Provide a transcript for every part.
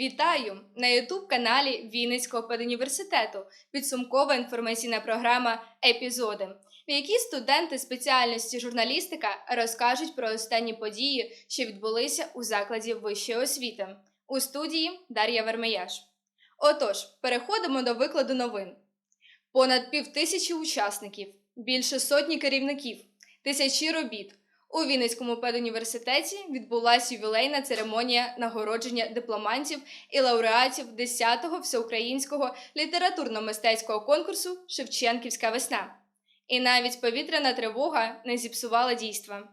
Вітаю на youtube каналі Вінницького педуніверситету. Підсумкова інформаційна програма Епізоди, в якій студенти спеціальності журналістика розкажуть про останні події, що відбулися у закладі вищої освіти. У студії Дар'я Вермеяш. Отож, переходимо до викладу новин. Понад півтисячі учасників, більше сотні керівників, тисячі робіт. У Вінницькому педуніверситеті відбулася ювілейна церемонія нагородження дипломантів і лауреатів 10-го всеукраїнського літературно-мистецького конкурсу Шевченківська весна. І навіть повітряна тривога не зіпсувала дійства.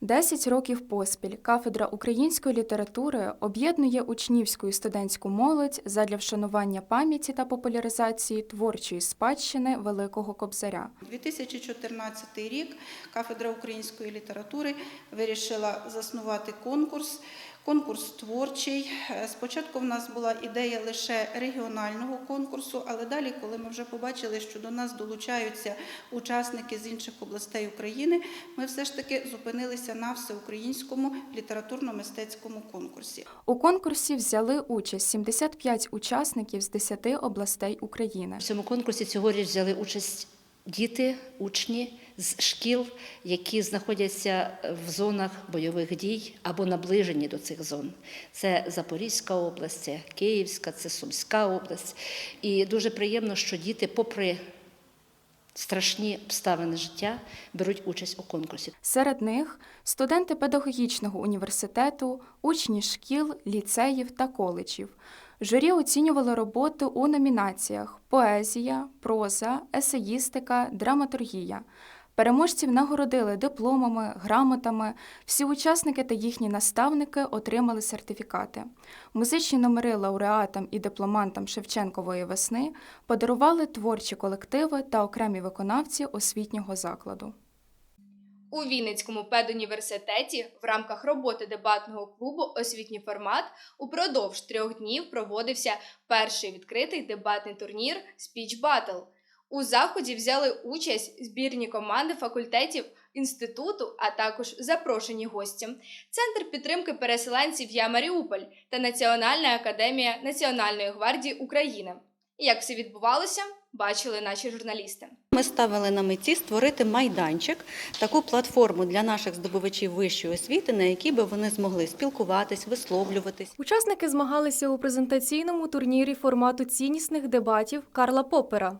Десять років поспіль кафедра української літератури об'єднує учнівську і студентську молодь задля вшанування пам'яті та популяризації творчої спадщини Великого Кобзаря. 2014 рік кафедра української літератури вирішила заснувати конкурс. Конкурс творчий. Е, Спочатку в нас була ідея лише регіонального конкурсу, але далі, коли ми вже побачили, що до нас долучаються учасники з інших областей України, ми все ж таки зупинилися на всеукраїнському літературно-мистецькому конкурсі. У конкурсі взяли участь 75 учасників з 10 областей України. В цьому конкурсі цьогоріч взяли участь діти, учні з шкіл, які знаходяться в зонах бойових дій або наближені до цих зон. Це Запорізька область, це Київська, це Сумська область. І дуже приємно, що діти, попри страшні обставини життя, беруть участь у конкурсі. Серед них студенти педагогічного університету, учні шкіл, ліцеїв та коледжів. Журі оцінювало роботу у номінаціях поезія, проза, есеїстика, драматургія. Переможців нагородили дипломами, грамотами. Всі учасники та їхні наставники отримали сертифікати. Музичні номери лауреатам і дипломантам Шевченкової весни подарували творчі колективи та окремі виконавці освітнього закладу. У Вінницькому педуніверситеті в рамках роботи дебатного клубу Освітній формат упродовж трьох днів проводився перший відкритий дебатний турнір Speech Battle. У заході взяли участь збірні команди факультетів інституту, а також запрошені гості, Центр підтримки переселенців Я Маріуполь та Національна академія Національної гвардії України. Як все відбувалося, бачили наші журналісти. Ми ставили на меті створити майданчик, таку платформу для наших здобувачів вищої освіти, на якій би вони змогли спілкуватись, висловлюватись. Учасники змагалися у презентаційному турнірі формату ціннісних дебатів Карла Поппера,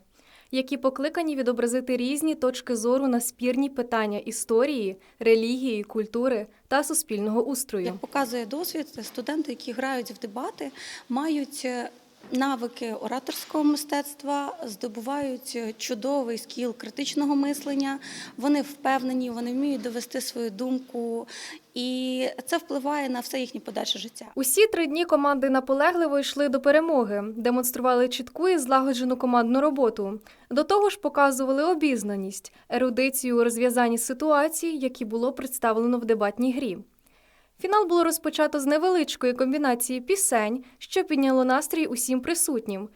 які покликані відобразити різні точки зору на спірні питання історії, релігії, культури та суспільного устрою. Як показує досвід, студенти, які грають в дебати, мають е, навики ораторського мистецтва, здобувають чудовий скіл критичного мислення. Вони впевнені, вони вміють довести свою думку, і це впливає на все їхнє подальше життя. Усі три дні команди наполегливо йшли до перемоги, демонстрували чітку і злагоджену командну роботу. До того ж, показували обізнаність, ерудицію у розв'язанні ситуацій, які було представлено в дебатній грі. Фінал було розпочато з невеличкої комбінації пісень, що підняло настрій усім присутнім.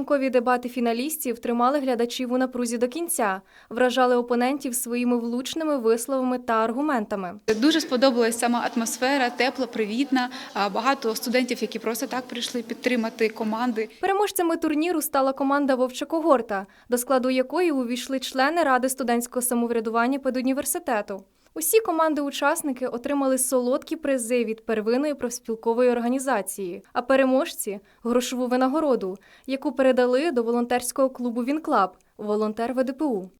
Підсумкові дебати фіналістів тримали глядачів у напрузі до кінця, вражали опонентів своїми влучними висловами та аргументами. Дуже сподобалась сама атмосфера, тепла, привітна. Багато студентів, які просто так прийшли підтримати команди. Переможцями турніру стала команда Вовча когорта, до складу якої увійшли члени Ради студентського самоврядування педуніверситету. Усі команди-учасники отримали солодкі призи від первинної профспілкової організації, а переможці грошову винагороду, яку передали до волонтерського клубу Вінклаб волонтер ВДПУ.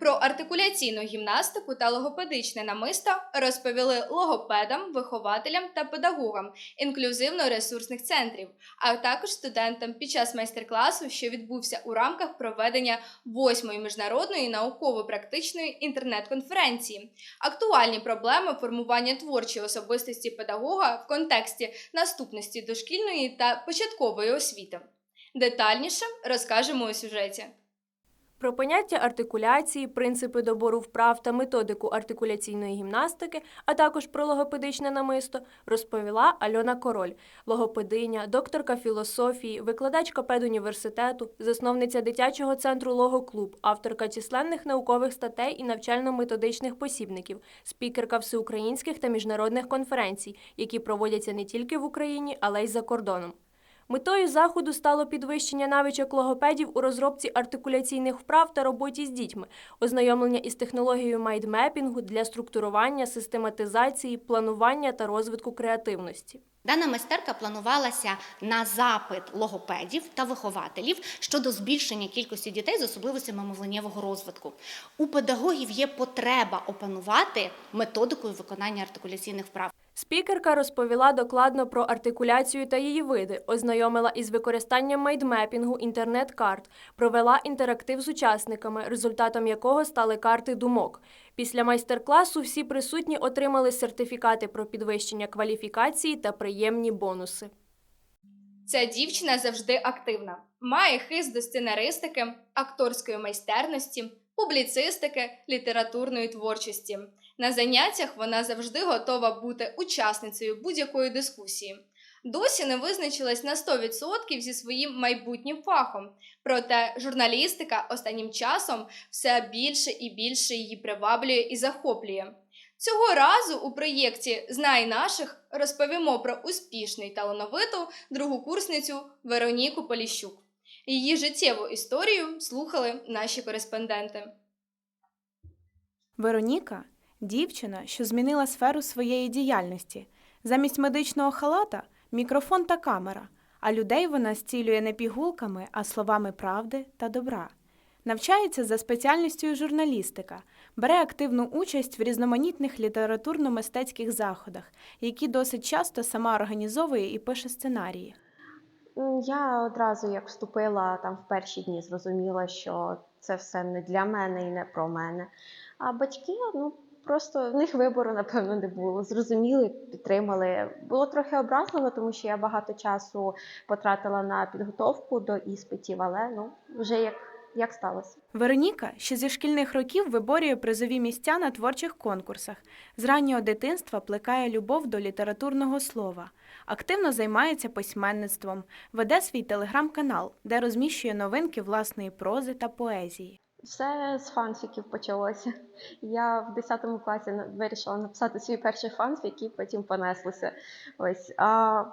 Про артикуляційну гімнастику та логопедичне намисто розповіли логопедам, вихователям та педагогам інклюзивно-ресурсних центрів, а також студентам під час майстер-класу, що відбувся у рамках проведення восьмої міжнародної науково-практичної інтернет-конференції. Актуальні проблеми формування творчої особистості педагога в контексті наступності дошкільної та початкової освіти. Детальніше розкажемо у сюжеті. Про поняття артикуляції, принципи добору вправ та методику артикуляційної гімнастики, а також про логопедичне намисто, розповіла Альона Король, логопединя, докторка філософії, викладачка педуніверситету, засновниця дитячого центру Логоклуб, авторка численних наукових статей і навчально-методичних посібників, спікерка всеукраїнських та міжнародних конференцій, які проводяться не тільки в Україні, але й за кордоном. Метою заходу стало підвищення навичок логопедів у розробці артикуляційних вправ та роботі з дітьми, ознайомлення із технологією майндмепінгу для структурування, систематизації, планування та розвитку креативності. Дана майстерка планувалася на запит логопедів та вихователів щодо збільшення кількості дітей з особливостями мовленнєвого розвитку. У педагогів є потреба опанувати методикою виконання артикуляційних вправ. Спікерка розповіла докладно про артикуляцію та її види, ознайомила із використанням майндмепінгу інтернет-карт, провела інтерактив з учасниками, результатом якого стали карти думок. Після майстер-класу всі присутні отримали сертифікати про підвищення кваліфікації та приємні бонуси. Ця дівчина завжди активна, має хист до сценаристики, акторської майстерності, публіцистики, літературної творчості. На заняттях вона завжди готова бути учасницею будь-якої дискусії. Досі не визначилась на 100% зі своїм майбутнім фахом, проте журналістика останнім часом все більше і більше її приваблює і захоплює. Цього разу у проєкті Знай наших розповімо про успішну і талановиту другокурсницю Вероніку Поліщук. Її життєву історію слухали наші кореспонденти. Вероніка дівчина, що змінила сферу своєї діяльності. Замість медичного халата мікрофон та камера, а людей вона зцілює не пігулками, а словами правди та добра. Навчається за спеціальністю журналістика, бере активну участь в різноманітних літературно-мистецьких заходах, які досить часто сама організовує і пише сценарії. Я одразу, як вступила там в перші дні, зрозуміла, що це все не для мене і не про мене. А батьки, ну просто в них вибору, напевно, не було. Зрозуміли, підтримали. Було трохи образливо, тому що я багато часу потратила на підготовку до іспитів, але ну вже як, як сталося. Вероніка ще зі шкільних років виборює призові місця на творчих конкурсах. З раннього дитинства плекає любов до літературного слова. Активно займається письменництвом, веде свій телеграм-канал, де розміщує новинки власної прози та поезії. Все з фанфіків почалося. Я в 10 класі вирішила написати свій перший фанфік, який потім понеслося. Ось. А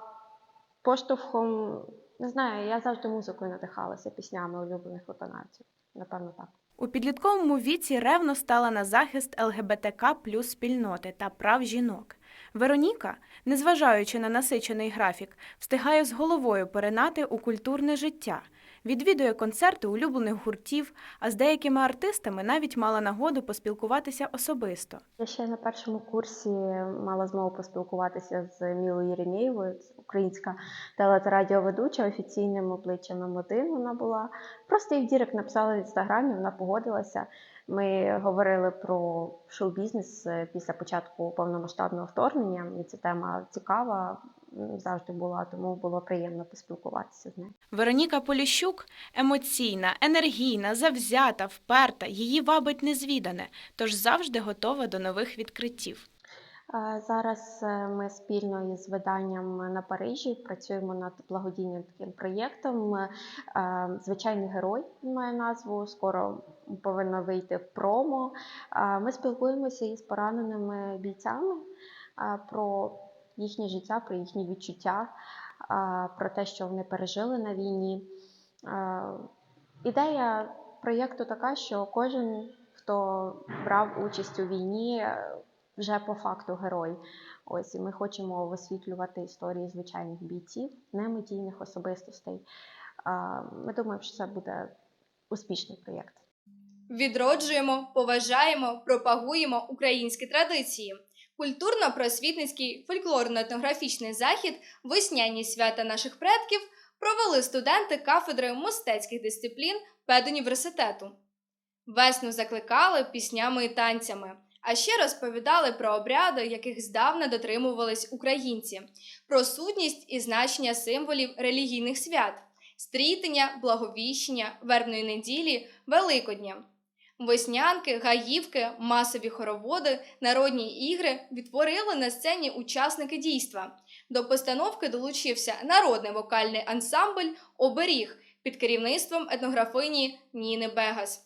поштовхом, не знаю, я завжди музикою надихалася піснями улюблених виконавців. Напевно, так. У підлітковому віці ревно стала на захист ЛГБТК плюс спільноти та прав жінок. Вероніка, незважаючи на насичений графік, встигає з головою поринати у культурне життя, відвідує концерти улюблених гуртів, а з деякими артистами навіть мала нагоду поспілкуватися особисто. Я ще на першому курсі мала змогу поспілкуватися з Мілою Єремєєвою, українська теле та радіоведуча, офіційним обличчям М1 вона була. Просто їй в Дірек написала в інстаграмі, вона погодилася. Ми говорили про шоу-бізнес е, після початку повномасштабного вторгнення. Мені ця тема цікава завжди була, тому було приємно поспілкуватися з нею. Вероніка Поліщук емоційна, енергійна, завзята, вперта, її вабить незвідане, тож завжди готова до нових відкриттів. Е, Зараз е, ми спільно із виданням на Парижі працюємо над благодійним таким проєктом. Е, Звичайний герой він має назву. Скоро повинно вийти в промо. Е, Ми спілкуємося із пораненими бійцями е, про їхнє життя, про їхні відчуття, про те, що вони пережили на війні. Ідея проєкту така, що кожен, хто брав участь у війні, вже по факту герой. Ось і ми хочемо висвітлювати історії звичайних бійців, немедійних особистостей. Ми думаємо, що це буде успішний проєкт. Відроджуємо, поважаємо, пропагуємо українські традиції. Культурно-просвітницький фольклорно-етнографічний захід Весняні свята наших предків провели студенти кафедри мистецьких дисциплін педуніверситету. Весну закликали піснями і танцями, а ще розповідали про обряди, яких здавна дотримувались українці, про сутність і значення символів релігійних свят. стрітення, благовіщення, вербної неділі, Великодня. Веснянки, гаївки, масові хороводи, народні ігри відтворили на сцені учасники дійства. До постановки долучився народний вокальний ансамбль Оберіг під керівництвом етнографині Ніни Бегас.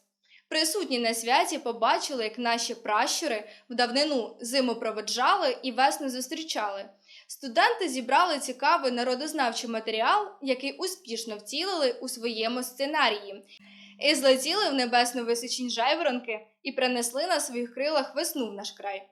Присутні на святі побачили, як наші пращури в давнину зиму проведжали і весну зустрічали. Студенти зібрали цікавий народознавчий матеріал, який успішно втілили у своєму сценарії. І злетіли в небесну височінь жайворонки і принесли на своїх крилах весну в наш край.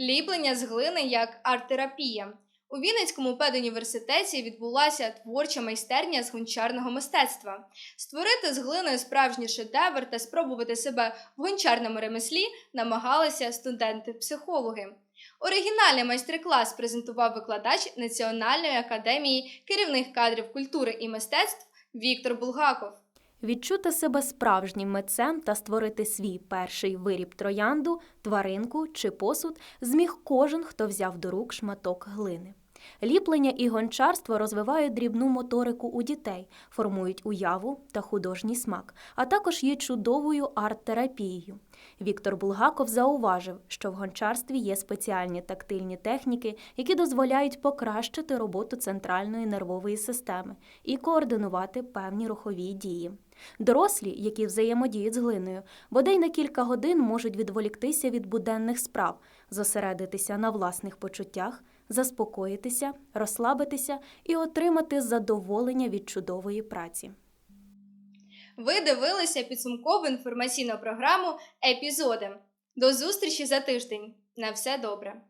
Ліплення з глини як арт-терапія. У Вінницькому педуніверситеті відбулася творча майстерня з гончарного мистецтва. Створити з глини справжній шедевр та спробувати себе в гончарному ремеслі намагалися студенти-психологи. Оригінальний майстер-клас презентував викладач Національної академії керівних кадрів культури і мистецтв Віктор Булгаков. Відчути себе справжнім митцем та створити свій перший виріб троянду, тваринку чи посуд зміг кожен, хто взяв до рук шматок глини. Ліплення і гончарство розвивають дрібну моторику у дітей, формують уяву та художній смак, а також є чудовою арт-терапією. Віктор Булгаков зауважив, що в гончарстві є спеціальні тактильні техніки, які дозволяють покращити роботу центральної нервової системи і координувати певні рухові дії. Дорослі, які взаємодіють з глиною, бодай на кілька годин можуть відволіктися від буденних справ, зосередитися на власних почуттях, заспокоїтися, розслабитися і отримати задоволення від чудової праці. Ви дивилися підсумкову інформаційну програму Епізоди. До зустрічі за тиждень. На все добре!